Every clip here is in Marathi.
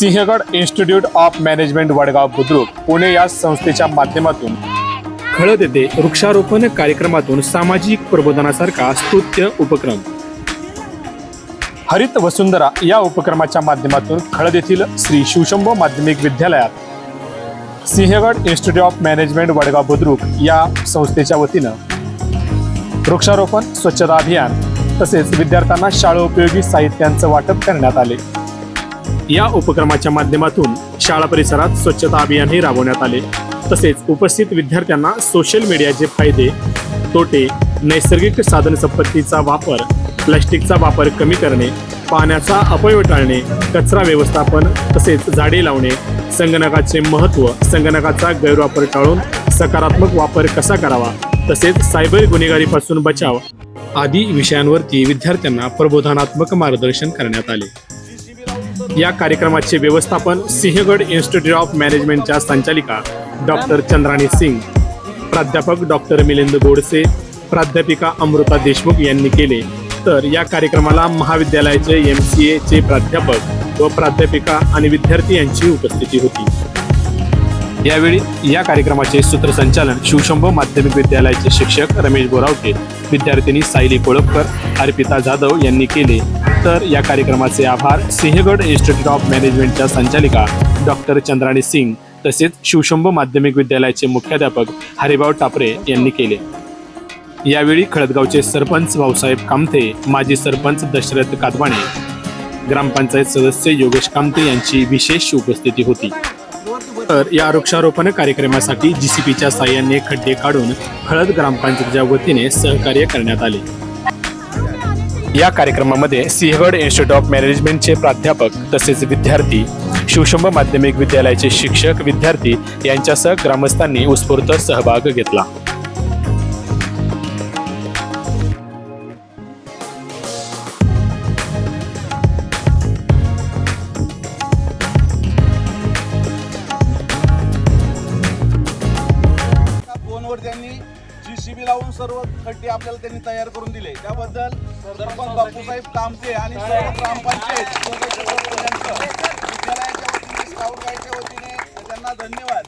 Sinhgad Institute of Management Vadgaon Budruk Pune या संस्थेच्या माध्यमातून. खळद येथे वृक्षारोपण कार्यक्रमातून सामाजिक प्रबोधनासारखा स्तुत्य उपक्रम. हरित वसुंधरा या उपक्रमाच्या माध्यमातून खळद येथील श्री शिवशंभो माध्यमिक विद्यालयात. Sinhgad Institute of Management Vadgaon Budruk या संस्थेच्या वतीनं वृक्षारोपण स्वच्छता अभियान तसेच विद्यार्थ्यांना शाळोपयोगी साहित्यांचं वाटप करण्यात आले. या उपक्रमाच्या माध्यमातून शाळा परिसरात स्वच्छता अभियानही राबवण्यात आले. तसेच उपस्थित विद्यार्थ्यांना सोशल मीडियाचे फायदे तोटे नैसर्गिक साधनसंपत्तीचा वापर प्लॅस्टिकचा वापर कमी करणे पाण्याचा अपव्यय टाळणे कचरा व्यवस्थापन तसेच झाडे लावणे संगणकाचे महत्त्व संगणकाचा गैरवापर टाळून सकारात्मक वापर कसा करावा तसेच सायबर गुन्हेगारीपासून बचाव आदी विषयांवरती विद्यार्थ्यांना प्रबोधनात्मक मार्गदर्शन करण्यात आले. या कार्यक्रमाचे व्यवस्थापन सिंहगड इन्स्टिट्यूट ऑफ मॅनेजमेंटच्या संचालिका डॉक्टर चंद्राणी सिंग प्राध्यापक डॉक्टर मिलिंद गोडसे प्राध्यापिका अमृता देशमुख यांनी केले. तर या कार्यक्रमाला महाविद्यालयाचे एम सी एचे प्राध्यापक व प्राध्यापिका आणि विद्यार्थी यांची उपस्थिती होती. यावेळी या कार्यक्रमाचे सूत्रसंचालन शिवशंभो माध्यमिक विद्यालयाचे शिक्षक रमेश बोरावके विद्यार्थिनी सायली कोळपकर अर्पिता जाधव यांनी केले. तर या कार्यक्रमाचे आभार सिंहगड इन्स्टिट्यूट ऑफ मॅनेजमेंटच्या संचालिका डॉक्टर चंद्राणी सिंग तसेच शिवशंभ माध्यमिक विद्यालयाचे मुख्याध्यापक हरिभाऊ टापरे यांनी केले. यावेळी खळदगावचे सरपंच भाऊसाहेब कामथे माजी सरपंच दशरथ कादवाणे ग्रामपंचायत सदस्य योगेश कामते यांची विशेष उपस्थिती होती. तर या वृक्षारोपण कार्यक्रमासाठी जीसीपीच्या साह्याने खड्डे काढून खळद ग्रामपंचायतीच्या वतीने सहकार्य करण्यात आले. या कार्यक्रमामध्ये सिंहगड इन्स्टिट्यूट ऑफ मॅनेजमेंटचे प्राध्यापक तसेच विद्यार्थी शिवशंभ माध्यमिक विद्यालयाचे शिक्षक विद्यार्थी यांच्यासह ग्रामस्थांनी उत्स्फूर्त सहभाग घेतला. फोनवर त्यांनी जीसीबी लावून सर्व खड्डे आपल्याला त्यांनी तयार करून दिले. त्याबद्दल सरपंच बापूसाहेब कामते आणि सर्व ग्रामपंचायत विद्यालयाच्या वतीने त्यांना धन्यवाद.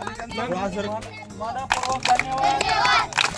आणि त्यांचा धन्यवाद.